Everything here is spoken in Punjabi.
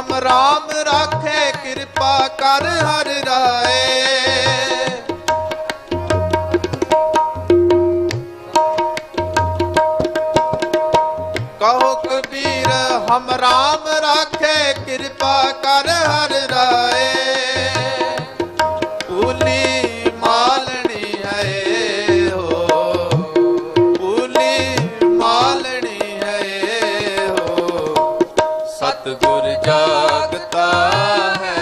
ਹਮ ਰਾਮ ਰਾਖੇ ਕਿਰਪਾ ਕਰ ਹਰ ਰਾਏ। ਕਹੋ ਕਬੀਰ ਹਮ ਰਾਮ ਰਾਖੇ ਕਿਰਪਾ ਕਰ ਸਤਿਗੁਰ ਜਾਗਤਾ ਹੈ।